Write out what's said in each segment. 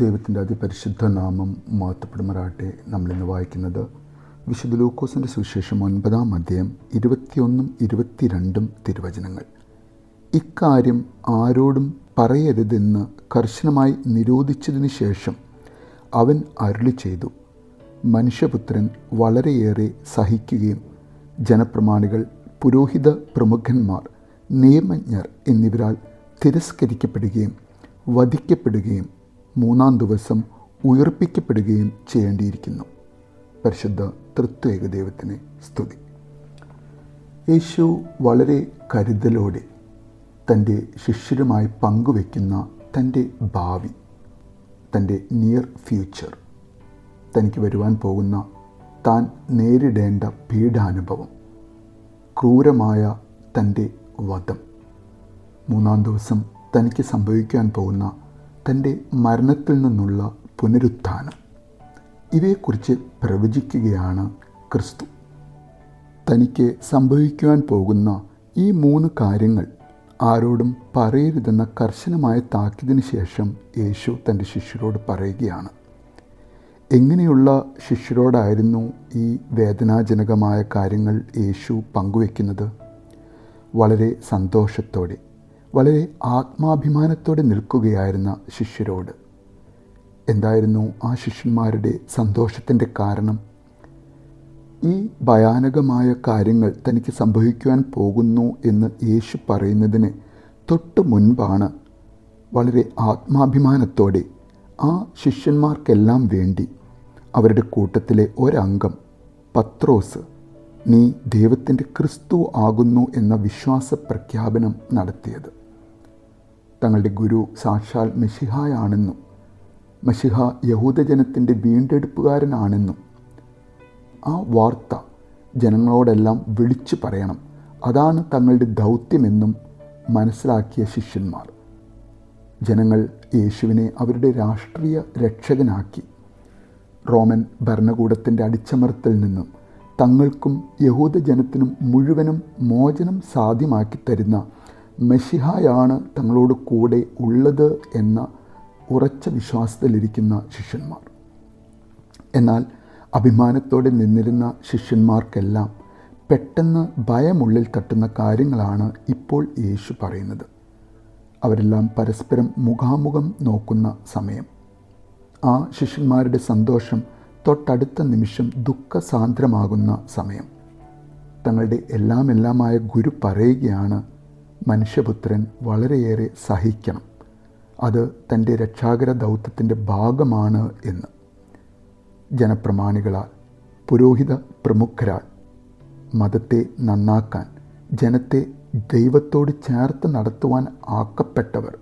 ദൈവത്തിന്റെ അതിപരിശുദ്ധ നാമം മാറ്റപ്പെടുമാറാട്ടെ നമ്മളിന്ന് വായിക്കുന്നത് വിശുദ്ധ ലൂക്കോസിന്റെ സുവിശേഷം ഒൻപതാം അധ്യായം ഇരുപത്തിയൊന്നും ഇരുപത്തിരണ്ടും തിരുവചനങ്ങൾ. ഇക്കാര്യം ആരോടും പറയരുതെന്ന് കർശനമായി നിരോധിച്ചതിന് ശേഷം അവൻ അരുളി ചെയ്തു. മനുഷ്യപുത്രൻ വളരെയേറെ സഹിക്കുകയും ജനപ്രമാണികൾ പുരോഹിത പ്രമുഖന്മാർ നിയമജ്ഞർ എന്നിവരാൽ തിരസ്കരിക്കപ്പെടുകയും വധിക്കപ്പെടുകയും മൂന്നാം ദിവസം ഉയർപ്പിക്കപ്പെടുകയും ചെയ്യേണ്ടിയിരിക്കുന്നു. പരിശുദ്ധ തൃത്വേക ദൈവത്തിന് സ്തുതി. യേശു വളരെ കരുതലോടെ തന്റെ ശിഷ്യരുമായി പങ്കുവെക്കുന്ന തന്റെ ഭാവി തന്റെ നിയർ ഫ്യൂച്ചർ തനിക്ക് വരുവാൻ പോകുന്ന താൻ നേരിടേണ്ട പീഡാനുഭവം ക്രൂരമായ തന്റെ വധം. മൂന്നാം ദിവസം തനിക്ക് സംഭവിക്കാൻ പോകുന്ന തന്റെ മരണത്തിൽ നിന്നുള്ള പുനരുത്ഥാനം. ഇവയെക്കുറിച്ച് പ്രവചിക്കുകയാണ് ക്രിസ്തു. തനിക്ക് സംഭവിക്കുവാൻ പോകുന്ന ഈ മൂന്ന് കാര്യങ്ങൾ ആരോടും പറയരുതെന്ന കർശനമായ താക്കീതിന് ശേഷം യേശു തന്റെ ശിഷ്യരോട് പറയുകയാണ്. എങ്ങനെയുള്ള ശിഷ്യരോടായിരുന്നു ഈ വേദനാജനകമായ കാര്യങ്ങൾ യേശു പങ്കുവെക്കുന്നത്? വളരെ സന്തോഷത്തോടെ. വളരെ ആത്മാഭിമാനത്തോടെ നിൽക്കുകയായിരുന്ന ശിഷ്യരോട് എന്തായിരുന്നു ആ ശിഷ്യന്മാരുടെ സന്തോഷത്തിന്റെ കാരണം? ഈ ഭയാനകമായ കാര്യങ്ങൾ തനിക്ക് സംഭവിക്കുവാൻ പോകുന്നു എന്ന് യേശു പറയുന്നതിന് തൊട്ട് മുൻപാണ് വളരെ ആത്മാഭിമാനത്തോടെ ആ ശിഷ്യന്മാർക്കെല്ലാം വേണ്ടി അവരുടെ കൂട്ടത്തിലെ ഒരംഗം പത്രോസ് നീ ദൈവത്തിന്റെ ക്രിസ്തു ആകുന്നു എന്ന വിശ്വാസ പ്രഖ്യാപനം നടത്തിയത്. തങ്ങളുടെ ഗുരു സാക്ഷാൽ മെഷിഹായാണെന്നും മഷിഹ യഹൂദജനത്തിന്റെ വീണ്ടെടുപ്പുകാരനാണെന്നും ആ വാർത്ത ജനങ്ങളോടെല്ലാം വിളിച്ചു പറയണം. അതാണ് തങ്ങളുടെ ദൗത്യമെന്നും മനസ്സിലാക്കിയ ശിഷ്യന്മാർ. ജനങ്ങൾ യേശുവിനെ അവരുടെ രാഷ്ട്രീയ രക്ഷകനാക്കി. റോമൻ ഭരണകൂടത്തിന്റെ അടിച്ചമർത്തൽ നിന്നും തങ്ങൾക്കും യഹൂദജനത്തിനും മുഴുവനും മോചനം സാധ്യമാക്കി തരുന്ന മെഷിഹായാണ് തങ്ങളോട് കൂടെ ഉള്ളത് എന്ന ഉറച്ച വിശ്വാസത്തിലിരിക്കുന്ന ശിഷ്യന്മാർ. എന്നാൽ അഭിമാനത്തോടെ നിന്നിരുന്ന ശിഷ്യന്മാർക്കെല്ലാം പെട്ടെന്ന് ഭയമുള്ളിൽ തട്ടുന്ന കാര്യങ്ങളാണ് ഇപ്പോൾ യേശു പറയുന്നത്. അവരെല്ലാം പരസ്പരം മുഖാമുഖം നോക്കുന്ന സമയം. ആ ശിഷ്യന്മാരുടെ സന്തോഷം തൊട്ടടുത്ത നിമിഷം ദുഃഖസാന്ദ്രമാകുന്ന സമയം. തങ്ങളുടെ എല്ലാമെല്ലാമായ ഗുരു പറയുകയാണ് മനുഷ്യപുത്രൻ വളരെയേറെ സഹിക്കണം. അത് തന്റെ രക്ഷാകര ദൗത്യത്തിന്റെ ഭാഗമാണ് എന്ന്. ജനപ്രമാണികളാൽ പുരോഹിത പ്രമുഖരാൽ മതത്തെ നന്നാക്കാൻ ജനത്തെ ദൈവത്തോട് ചേർത്ത് നടത്തുവാൻ ആക്കപ്പെട്ടവർ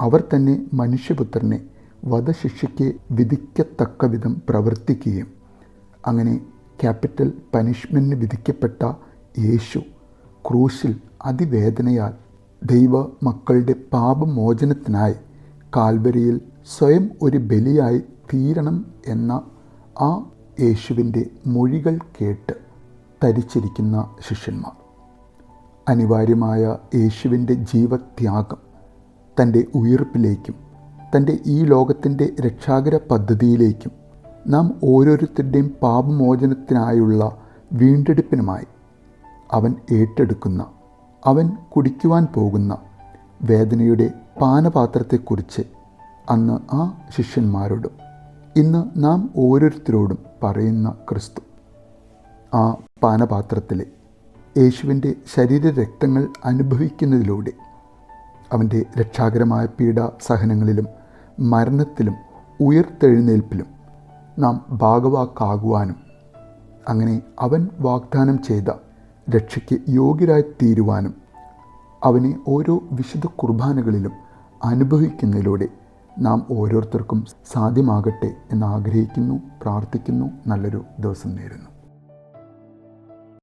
അവർ തന്നെ മനുഷ്യപുത്രനെ വധശിക്ഷയ്ക്ക് വിധിക്കത്തക്ക വിധം പ്രവർത്തിക്കുകയും അങ്ങനെ ക്യാപിറ്റൽ പനിഷ്മെന്റിന് വിധിക്കപ്പെട്ട യേശു ക്രൂശിൽ അതിവേദനയാൽ ദൈവ മക്കളുടെ പാപമോചനത്തിനായി കാൽവരിയിൽ സ്വയം ഒരു ബലിയായി തീരണം എന്ന ആ യേശുവിന്റെ മൊഴികൾ കേട്ട് തരിച്ചിരിക്കുന്ന ശിഷ്യന്മാർ. അനിവാര്യമായ യേശുവിന്റെ ജീവത്യാഗം തന്റെ ഉയർപ്പിലേക്കും തന്റെ ഈ ലോകത്തിന്റെ രക്ഷാകര പദ്ധതിയിലേക്കും നാം ഓരോരുത്തരുടെയും പാപമോചനത്തിനായുള്ള വീണ്ടെടുപ്പിനുമായി അവൻ ഏറ്റെടുക്കുന്ന അവൻ കുടിക്കുവാൻ പോകുന്ന വേദനയുടെ പാനപാത്രത്തെക്കുറിച്ച് അന്ന് ആ ശിഷ്യന്മാരോടും ഇന്ന് നാം ഓരോരുത്തരോടും പറയുന്ന ക്രിസ്തു. ആ പാനപാത്രത്തിലെ യേശുവിന്റെ ശരീരരക്തങ്ങൾ അനുഭവിക്കുന്നതിലൂടെ അവന്റെ രക്ഷാകരമായ പീഡ സഹനങ്ങളിലും മരണത്തിലും ഉയർത്തെഴുന്നേൽപ്പിലും നാം ഭാഗവാക്കാകുവാനും അങ്ങനെ അവൻ വാഗ്ദാനം ചെയ്ത രക്ഷയ്ക്ക് യോഗ്യരായി തീരുവാനും അവനെ ഓരോ വിശുദ്ധ കുർബാനകളിലും അനുഭവിക്കുന്നതിലൂടെ നാം ഓരോരുത്തർക്കും സാധ്യമാകട്ടെ എന്ന് ആഗ്രഹിക്കുന്നു പ്രാർത്ഥിക്കുന്നു നല്ലൊരു ദിവസം നേരുന്നു.